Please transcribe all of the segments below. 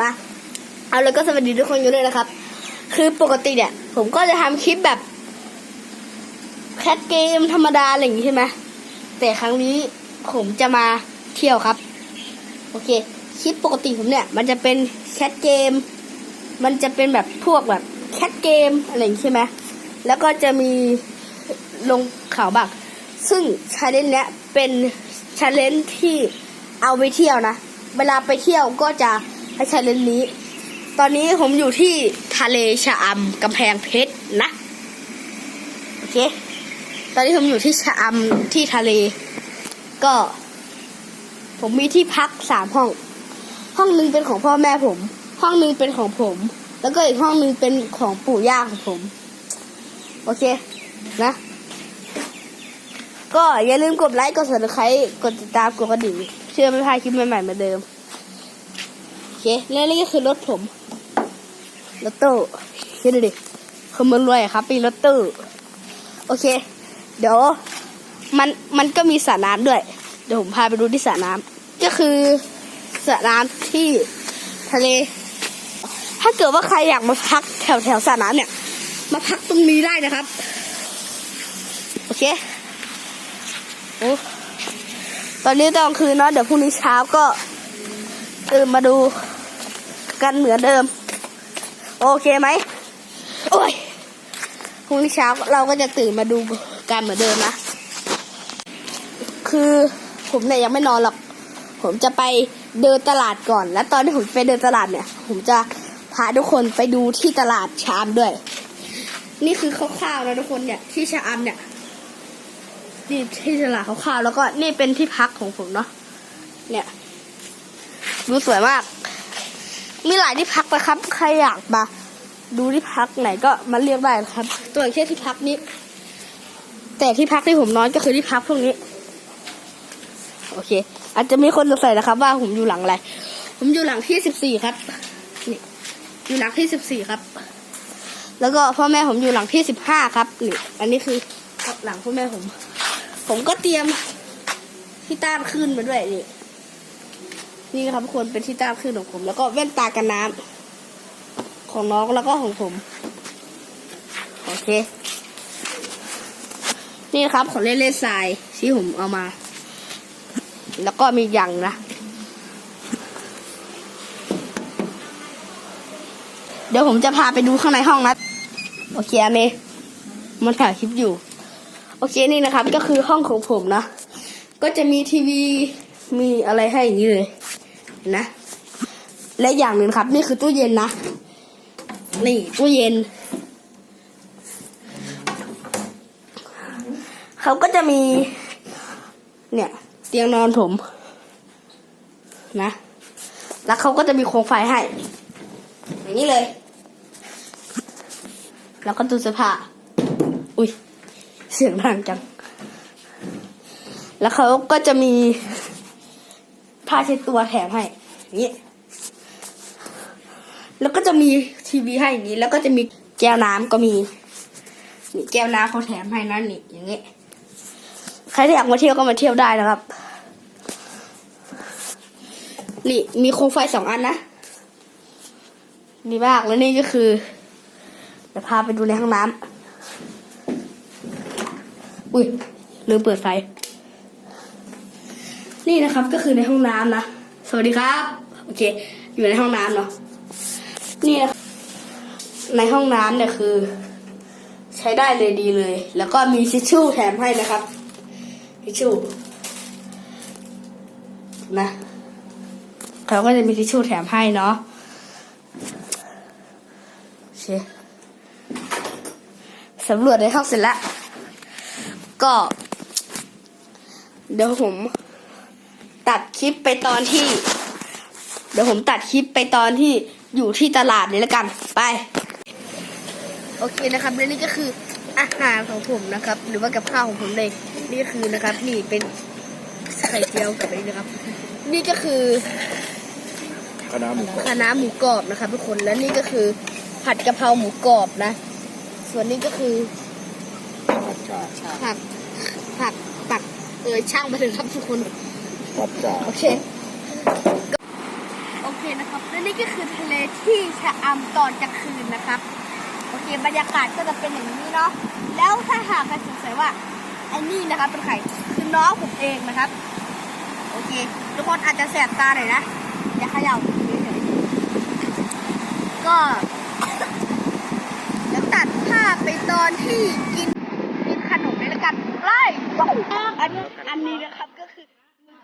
มา เอาเลยก็สวัสดีทุกคนอยู่เลยนะครับ คือปกติเนี่ย ผมก็จะทำคลิปแบบแคทเกมธรรมดาอะไรอย่างงี้ใช่ไหมแต่ครั้งนี้ผมจะมาเที่ยวครับ โอเคคลิปปกติผมเนี่ย มันจะเป็นแคทเกม มันจะเป็นแบบพวกแบบแคทเกมอะไรอย่างงี้ใช่ไหมแล้วก็จะมีลงเขาบัก ซึ่งชาเลนจ์เนี้ยเป็นชาเลนจ์ที่เอาไปเที่ยวนะ เวลาไปเที่ยวก็จะ ให้ชาเลนจ์นี้ ตอนนี้ผมอยู่ที่ทะเลชะอำกำแพงเพชรนะ โอเค ตอนนี้ผมอยู่ที่ชะอำที่ทะเล ก็ ผมมีที่พักสามห้อง ห้องหนึ่งเป็นของพ่อแม่ผม ห้องหนึ่งเป็นของผม แล้วก็อีกห้องหนึ่งเป็นของปู่ย่าของผม โอเค นะก็อย่าลืมกดไลค์ กด subscribe กดติดตาม กดกระดิ่งเชื่อไม่พลาดคลิปใหม่ๆเหมือนเดิม เคแล้วนี่ก็คือรถผมรถตู้คิดดูดิคือมันรวยครับปีรถตู้โอเค เดี๋ยวมันมันก็มีสระน้ำด้วย เดี๋ยวผมพาไปดูที่สระน้ำก็คือสระน้ำที่ทะเล ถ้าเกิดว่าใครอยากมาพักแถวแถวสระน้ำเนี่ย มาพักตรงนี้ได้นะครับ โอเคโอ้ตอนนี้ตอนคืนเนาะเดี๋ยวพรุ่งนี้เช้าก็ตื่นมาดู กันเหมือนเดิม โอเคไหมโอ้ยพรุ่งนี้เช้าเราก็จะตื่นมาดูกันเหมือนเดิมนะ คือผมเนี่ยยังไม่นอนหรอก ผมจะไปเดินตลาดก่อน แล้วตอนที่ผมไปเดินตลาดเนี่ย ผมจะพาทุกคนไปดูที่ตลาดชามด้วย นี่คือคร่าวๆนะทุกคนเนี่ยที่ชะอำเนี่ยนี่ที่ตลาดคร่าวๆแล้วก็นี่เป็นที่พักของผมเนาะเนี่ยดูสวยมาก มีหลายที่พักนะครับ ใครอยากมา ดูที่พักไหนก็มาเลือกได้นะครับ ตัวอย่างเช่นที่พักนี้ แต่ที่พักที่ผมนอนก็คือที่พักพวกนี้ โอเค อาจจะมีคนสงสัยนะครับ ว่าผมอยู่หลังอะไร ผมอยู่หลังที่สิบสี่ครับ นี่ อยู่หลังที่สิบสี่ครับ แล้วก็พ่อแม่ผมอยู่หลังที่สิบห้าครับนี่อันนี้คือหลังพ่อแม่ผม ผมก็เตรียมที่ต้านขึ้นมาด้วยนี่ นี่นะครับทุกคนเป็นที่ต้านขึ้นของผม แล้วก็แว่นตากันน้ำของน้องแล้วก็ของผม โอเค นี่นะครับของเล่นเล่นทรายที่ผมเอามา แล้วก็มีอย่างนะ เดี๋ยวผมจะพาไปดูข้างในห้องนะโอเคอันนี้มันถ่ายคลิปอยู่ โอเคนี่นะครับ ก็คือห้องของผมนะ ก็จะมีทีวีมีอะไรให้อย่างนี้เลย นะ และอย่างหนึ่งครับ นี่คือตู้เย็นนะ นี่ตู้เย็น เขาก็จะมี เนี่ย เตียงนอนผม นะ แล้วเขาก็จะมีโคมไฟให้ อย่างนี้เลย แล้วก็ตู้เสื้อผ้าอุ้ยเสียงดังจัง แล้วเขาก็จะมี ผ้าเช็ดตัวแถมให้นี้แล้วก็จะมีทีวีให้อย่างนี้ แล้วก็จะมีแก้วน้ำก็มีนี่แก้วน้ำเขาแถมให้นะนี่อย่างนี้ใครที่อยากมาเที่ยวก็มาเที่ยวได้นะครับ นี่มีโคมไฟสองอันนะดีมากแล้วนี่ก็คือเดี๋ยวพาไปดูในห้องน้ำอุ้ยลืมเปิดไฟ นี่นะครับก็คือในห้องน้ำนะ สวัสดีครับ โอเค อยู่ในห้องน้ำเนาะ นี่นะในห้องน้ำเนี่ยคือ ใช้ได้เลยดีเลย แล้วก็มีทิชชู่แถมให้นะครับทิชชู่นะเขาก็จะมีทิชชู่แถมให้เนาะโอเคสำรวจในห้องเสร็จแล้ว ก็ เดี๋ยวผม ตัดคลิปไปตอนที่ เดี๋ยวผมตัดคลิปไปตอนที่อยู่ที่ตลาดนี้แล้วกัน ไป โอเคนะครับและนี่ก็คืออาหารของผมนะครับ หรือว่ากับข้าวของผมเองนี่ก็คือนะครับ นี่เป็นไข่เจียวกับอันนี้นะครับ นี่ก็คือคณะหมูกรอบคะน้าหมูกรอบนะครับทุกคนและนี่ก็คือผัดกะเพราหมูกรอบนะ ส่วนนี้ก็คือผัดจ่าผักผักปักเออช่างมาถึงครับทุกคน ผัดจ่าโอเค โอเคนะครับและนี่ก็คือทะเลที่ชะอำตอนกลางคืนนะครับ โอเค บรรยากาศก็จะเป็นอย่างนี้เนาะ แล้วถ้าหากใครสงสัยว่าไอ้นี่นะครับเป็นใครคือน้องผมเองนะครับ โอเค ทุกคนอาจจะแสบตาหน่อยนะ อย่าเขย่าเฉยก็แล้วตัดภาพไปตอนที่กินกินขนมเลยละกันไล่อันอันนี้นะครับ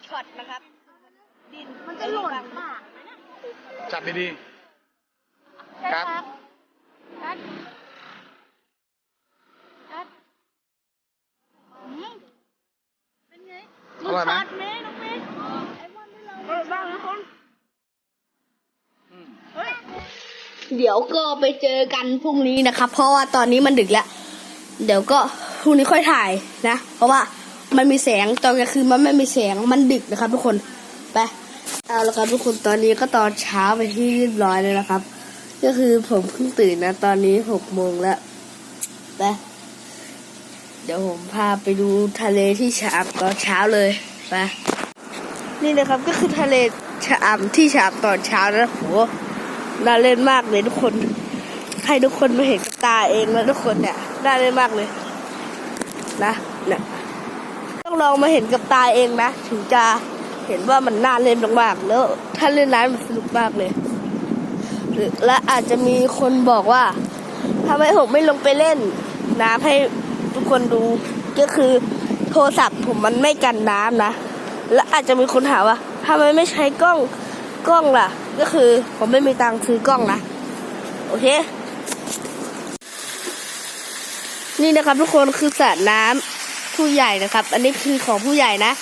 ช็อตนะครับ ดินมันจะหล่นปากจับดีๆครับนัดนัดอืมเป็นไงอร่อยไหมช็อตเมย์น้องเมย์ไอ้บอลที่เราเออบ้างนะคนเดี๋ยวก็ไปเจอกันพรุ่งนี้นะครับ เพราะว่าตอนนี้มันดึกแล้ว เดี๋ยวก็พรุ่งนี้ค่อยถ่ายนะ เพราะว่า มันมีแสงตอนกลางคืนมันไม่มีแสงมันดึกนะครับทุกคนไปเอาละครับทุกคนตอนนี้ก็ตอนเช้าไปที่เรียบร้อยเลยนะครับ ก็คือผมเพิ่งตื่นนะ ตอนนี้หกโมงแล้วไปเดี๋ยวผมพาไปดูทะเลที่ชะอำตอนเช้าเลยไปนี่นะครับก็คือทะเลชะอำที่ชะอำตอนเช้านะโหน่าเล่นมากเลยทุกคน ให้ทุกคนมาเห็นกับตาเองแล้วทุกคนเนี่ยน่าเล่นมากเลย นะเนี่ย ต้องลองมาเห็นกับตาเองนะ ถึงจะเห็นว่ามันน่าเล่นมากๆแล้วถ้าเล่นน้ำมันสนุกมากเลยและอาจจะมีคนบอกว่าทำไมผมไม่ลงไปเล่นน้ำให้ทุกคนดูก็คือโทรศัพท์ผมมันไม่กันน้ำนะ และอาจจะมีคนถามว่าทำไมไม่ใช้กล้องกล้องล่ะ ก็คือผมไม่มีตังค์ซื้อกล้องนะ โอเค นี่นะครับทุกคนคือสระน้ำ ผู้ใหญ่นะครับ อันนี้คือของผู้ใหญ่นะ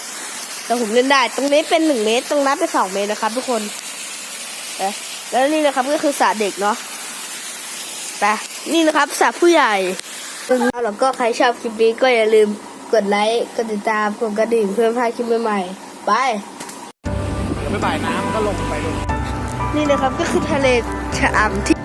แต่ผมเล่นได้ ตรงนี้เป็นหนึ่งเมตร ตรงนั้นเป็นสองเมตรนะครับ ทุกคนเอ๊ะแล้วนี่นะครับก็คือสระเด็กเนาะแต่นี่นะครับสระผู้ใหญ่แล้วก็ใครชอบคลิปนี้ก็อย่าลืมกดไลค์กดติดตามกดกระดิ่งเพื่อไม่พลาดคลิปใหม่ๆไปเดี๋ยวไปบ่ายน้ำก็ลงไปดูนี่นะครับก็คือทะเลชะอำที่